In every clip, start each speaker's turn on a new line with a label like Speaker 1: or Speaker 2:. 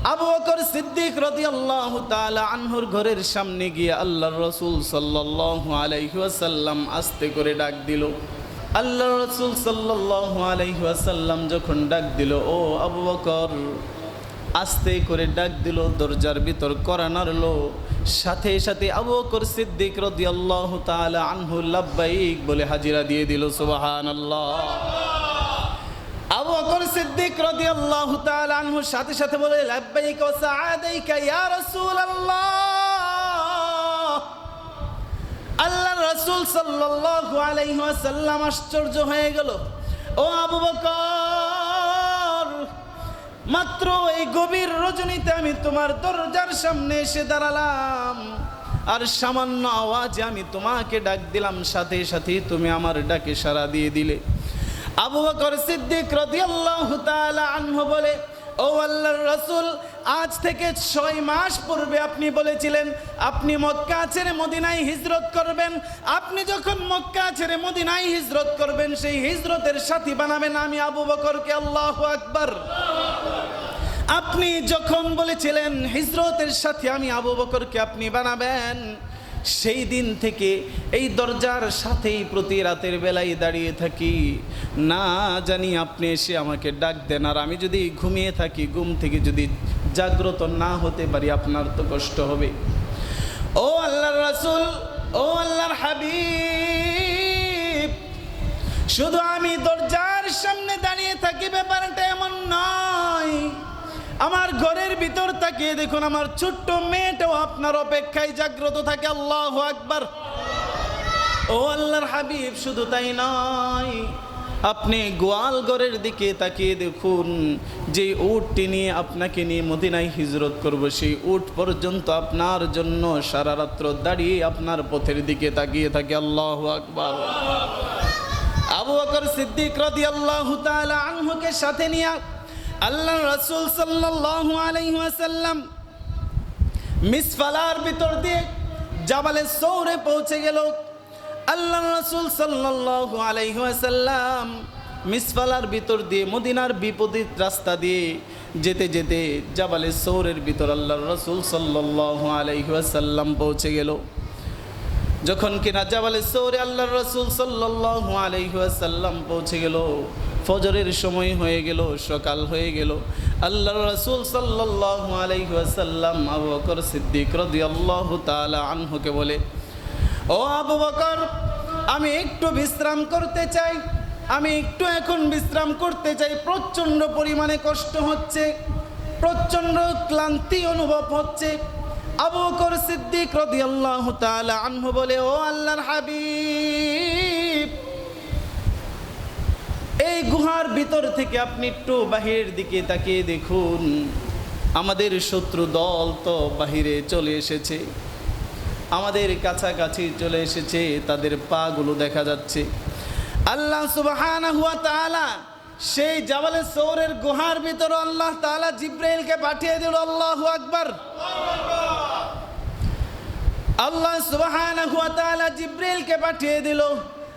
Speaker 1: আবু বকর সিদ্দিক রাদিয়াল্লাহু তাআলা আনহুর ঘরের সামনে গিয়ে আল্লাহর রাসূল সাল্লাল্লাহু আলাইহি ওয়াসাল্লাম আস্তে করে ডাক দিল। আল্লাহর রাসূল সাল্লাল্লাহু আলাইহি ওয়াসাল্লাম যখন ডাক দিল, ও আবু বকর, আস্তে করে ডাক দিল দরজার ভিতর করা নাড়লো। সাথে সাথে আবু বকর সিদ্দিক রাদিয়াল্লাহু তাআলা আনহু লাব্বাইক বলে হাজিরা দিয়ে দিল, সুবহানাল্লাহ। আবু বকর সিদ্দিক রাদিয়াল্লাহু তাআলা আনহু সাথে সাথে বলে, লাব্বাইক ওয়া সাআদাইকা ইয়া রাসূলুল্লাহ। আল্লাহ রাসূল সাল্লাল্লাহু আলাইহি ওয়াসাল্লাম আশ্চর্য হয়ে গেল। ও আবু বকর, মাত্র এই গভীর রজনীতে আমি তোমার দরজার সামনে এসে দাঁড়ালাম। আর সামান্য আওয়াজে আমি তোমাকে ডাক দিলাম, সাথে সাথে তুমি আমার ডাকে সাড়া দিয়ে দিলে। আবু বকর সিদ্দিক রাদিয়াল্লাহু তাআলা আনহু বলে, ও আল্লাহর রাসূল, আজ থেকে ছয় মাস পূর্বে আপনি বলেছিলেন, আপনি মক্কা ছেড়ে মদিনায় হিজরত করবেন। আপনি যখন মক্কা ছেড়ে মদিনায় হিজরত করবেন, সেই হিজরতের সাথী বানাবেন আমি আবু বকরকে, আল্লাহ আকবার। আপনি যখন বলেছিলেন, হিজরতের সাথে আমি আবু বকরকে আপনি বানাবেন সেই দিন থেকে এই দরজার সাথেই প্রতি রাতের বেলায় দাঁড়িয়ে থাকি। না জানি আপনি এসে আমাকে ডাক দেন, আর আমি যদি ঘুমিয়ে থাকি, ঘুম থেকে যদি জাগ্রত না হতে পারি, আপনার তো কষ্ট হবে। ও আল্লাহর রাসূল, ও আল্লাহর হাবিব, শুধু আমি দরজার সামনে ভিতর তাকিয়ে দেখুন, আমার ছোট্ট মেয়েটাও আপনার অপেক্ষায় জাগ্রত থাকে। আল্লাহ আকবার। ও আল্লাহর হাবিব, শুধু তাই নয়, আপনি গোয়ালগড়ের দিকে তাকিয়ে দেখুন যে উটটি নিয়ে আপনাকে নিয়ে মদিনায় হিজরত করব, সেই উট পর্যন্ত আপনার জন্য সারা রাত্র দাঁড়িয়ে আপনার পথের দিকে তাকিয়ে থাকে। আল্লাহ আকবার। আবু বকর সিদ্দিক রাদিয়াল্লাহু তাআলা আনহুকে সাথে নিয়ে আল্লাহ রাসূল সাল্লাল্লাহু আলাইহি ওয়াসাল্লাম মিসফালার ভিতর দিয়ে জাবালে সৌরে পৌঁছে গেল। আল্লাহ রাসূল সাল্লাল্লাহু আলাইহি মিসফালার ভিতর দিয়ে মদিনার বিপরীত রাস্তা দিয়ে যেতে যেতে জাবালে সৌরের ভিতর আল্লাহ রাসূল সাল্লাল্লাহু আলাইহি পৌঁছে গেল। যখন কিনা জাবালে সৌরে আল্লাহ রসুল সাল্লাল্লাহু আলাইহি পৌঁছে গেল ফজরের সময় হয়ে গেল, সকাল হয়ে গেল। আল্লাহর রসুল সাল্লাল্লাহু আলাইহি ওয়াসাল্লাম আবু বকর সিদ্দিক রাদিয়াল্লাহু তাআলা আনহুকে বলে, ও আবু বকর, আমি একটু বিশ্রাম করতে চাই। আমি একটু এখন বিশ্রাম করতে চাই। প্রচণ্ড পরিমাণে কষ্ট হচ্ছে, প্রচণ্ড ক্লান্তি অনুভব হচ্ছে। আবু বকর সিদ্দিক রাদিয়াল্লাহু তাআলা আনহু বলে, ও আল্লাহর হাবিব এই গুহার ভিতর থেকে আপনি একটু বাহিরের দিকে তাকিয়ে দেখুন। আমাদের শত্রু দল তো বাহিরে চলে এসেছে। আমাদের কাছাকাছি চলে এসেছে, তাদের পাগুলো দেখা যাচ্ছে। আল্লাহ সুবহানাহু ওয়া তাআলা সেই জাবালে সৌরের গুহার ভিতর আল্লাহ তাআলা জিব্রাইলকে পাঠিয়ে দিল, আল্লাহ আকবার। আল্লাহ সুবহানাহু ওয়া তাআলা জিব্রাইলকে পাঠিয়ে দিল।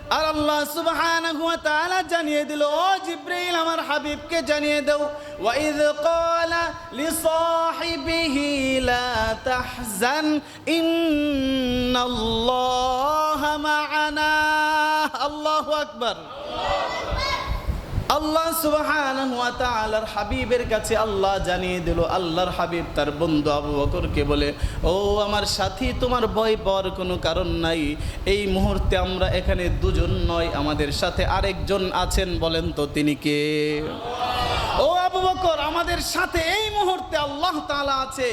Speaker 1: আর আল্লাহ সুবহানাহু ওয়া তাআলা জানিয়ে দিল ও জিব্রাইল আমার হাবিবকে জানিয়ে দাও ওয়া ইয ক্বালা লিসাহিবিহি লা তাহজান ইন্নাল্লাহা মা'ানা আল্লাহু আকবার আল্লাহ তাআলার হাবিবের কাছে আল্লাহ জানিয়ে দিল, আল্লাহর হাবিব তার বন্ধু আবু বকরকে বলে, ও আমার সাথী, তোমার ভয় পাওয়ার কোনো কারণ নাই। এই মুহূর্তে আমরা এখানে দুজন নয়, আমাদের সাথে আরেকজন আছেন। বলেন তো তিনি কে? ও আবু বকর, আমাদের সাথে এই মুহূর্তে আল্লাহ তাআলা আছে।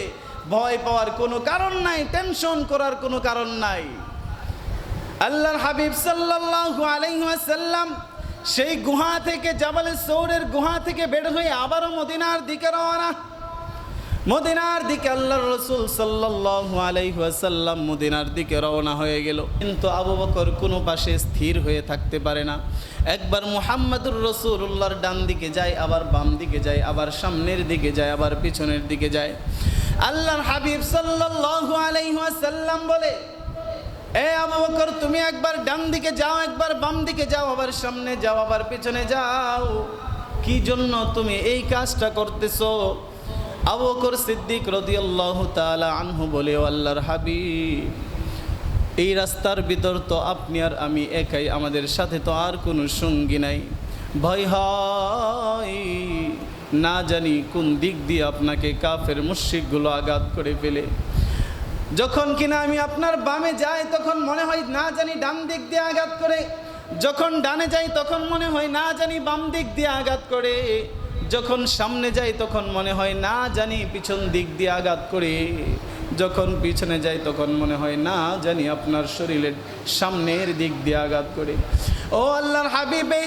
Speaker 1: ভয় পাওয়ার কোনো কারণ নাই, টেনশন করার কোনো কারণ নাই। আল্লাহর হাবিব সাল্লাল্লাহু আলাইহি ওয়াসাল্লাম সেই গুহা থেকে জাবালে সৌরের গুহা থেকে বের হয়ে আবারও মদিনার দিকে রওনা। মদিনার দিকে আল্লাহর রসুল সাল্লাল্লাহু আলাইহি ওয়াসাল্লাম মদিনার দিকে রওনা হয়ে গেল। কিন্তু আবু বকর কোনো পাশে স্থির হয়ে থাকতে পারে না। একবার মুহাম্মাদুর রসুল্লাহর ডান দিকে যায়, আবার বাম দিকে যায়, আবার সামনের দিকে যায়, আবার পিছনের দিকে যায়। আল্লাহর হাবিব সাল্লাল্লাহু আলাইহি ওয়াসাল্লাম বলে এ আবু তুমি একবার ডান দিকে যাও, একবার বাম দিকে যাও, আবার সামনে যাও, আবার পিছনে যাও। কি জন্য তুমি এই কাজটা করতেছো? আবু বকর সিদ্দিক রদিয়াল্লাহু তাআলা আনহু বলে, "ও আল্লাহর হাবিব, এই রাস্তার ভিতর তো আপনি আর আমি একাই, আমাদের সাথে তো আর কোনো সঙ্গী নাই। ভয় হয়, না জানি কোন দিক দিয়ে আপনাকে কাফের মুশিকগুলো আঘাত করে ফেলে। যখন কিনা আমি আপনার বামে যাই, তখন মনে হয় না জানি ডান দিক দিয়ে আঘাত করে। যখন ডানে যাই, তখন মনে হয় না জানি বাম দিক দিয়ে আঘাত করে। যখন সামনে যাই, তখন মনে হয় না জানি পিছন দিক দিয়ে আঘাত করে। যখন পিছনে যাই, তখন মনে হয় না জানি আপনার শরীরের সামনের দিক দিয়ে আঘাত করে। ও আল্লাহর হাবিব, এই